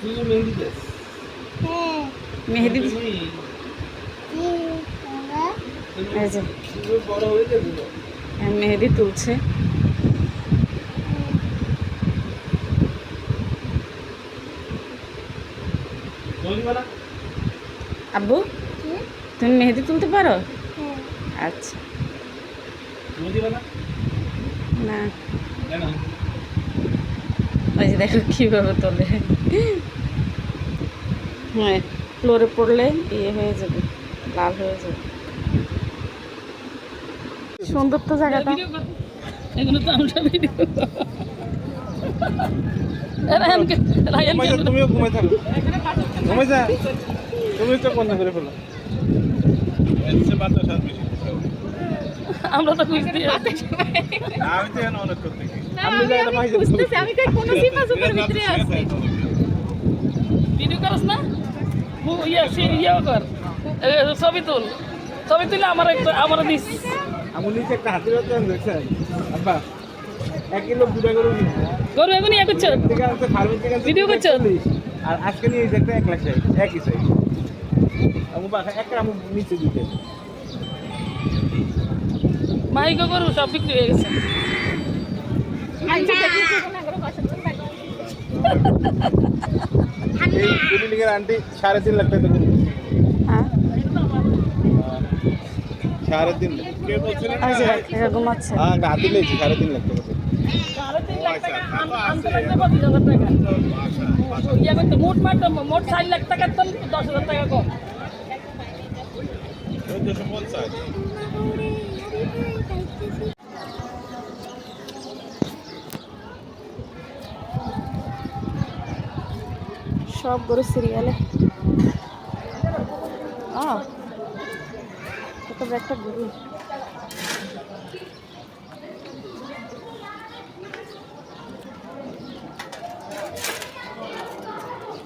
তুই মেহেন্দি দেস হ্যাঁ। মেহেদি হয়ে। হ্যাঁ, মেহেদি তুলছে। আব্বু তুমি মেহেদি তুলতে পারো? হ্যাঁ। আচ্ছা। না। ওই যে দেখো কীভাবে তোলে। হ্যাঁ ফ্লোরে পড়লে ইয়ে হয়ে যাবে লাল হয়ে যাবে। সুন্দর তো জায়গাটা। এগুলো তো আমরা ভিডিও তুমিও ঘুমাই থাকো। ঘুমাই যা। তুমি তো বন্ধ করে ফেলো। আমরা তো খুঁজতে আমি তো এখানে অনেক করতে আমি খুঁজতেছি আমি কই কোন সিপা সুপার ভিতরে আছি। ভিডিও করছ না? ও ইয়া সে ইয়া কর। ছবি তুল। ছবি তুলে আমার একটা আমার দিস। আমি নিচে একটা হাতির বাচ্চা দেখছেন? আব্বা এক কিলো দুটা গরু গরু এগুনি এক হচ্ছে ভিডিও করছ? আর আজকে নিয়ে একটা এক লাখ চাই একই চাই আমি বাসা একটা আমি নিচে দিতে মাইক গরু সব বিক্রি হয়ে গেছে। আন্টি সাড়ে তিন লাখ টাকা সাড়ে তিন ঘুমাচ্ছে হ্যাঁ? হাতি লেগেছে সাড়ে তিন লাখ টাকা মোট ষাট লাখ টাকার তো দশ হাজার টাকা কম। সব গরু সিরিয়ালে। একটা গরু।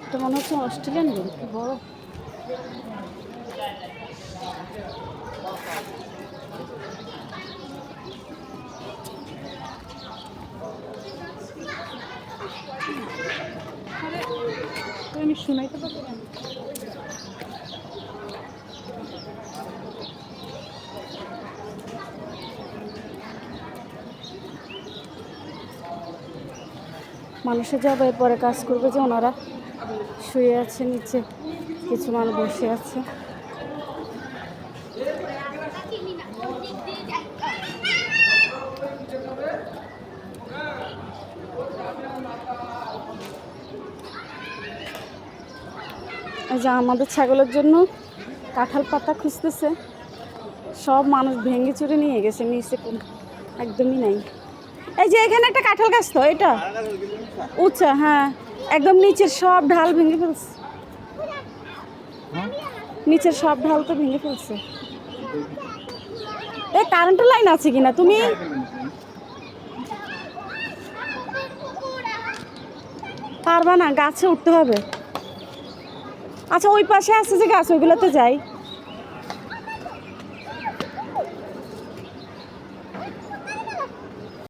এটা মনে হচ্ছে অস্ট্রেলিয়ান গরু বড়? আমি শোনাইতে পারব মানুষে যাবে, পরে কাজ করবে যে ওনারা শুয়ে আছে নিচে, কিছু মানুষ বসে আছে। যে আমাদের ছাগলের জন্য কাঁঠাল পাতা খুঁজতেছে। সব মানুষ ভেঙে চুরে নিয়ে গেছে নিচে কোন একদমই নাই। এই যে এখানে একটা কাঁঠাল গাছ তো, এটা? উঁচা হ্যাঁ একদম নিচের সব ঢাল ভেঙে ফেলছে। নিচের সব ঢাল তো ভেঙে ফেলছে। এ কারেন্টের লাইন আছে কিনা? তুমি? পারবা না, গাছে উঠতে হবে। আচ্ছা ওই পাশে আছে যে গাছ ওইগুলোতে যাই।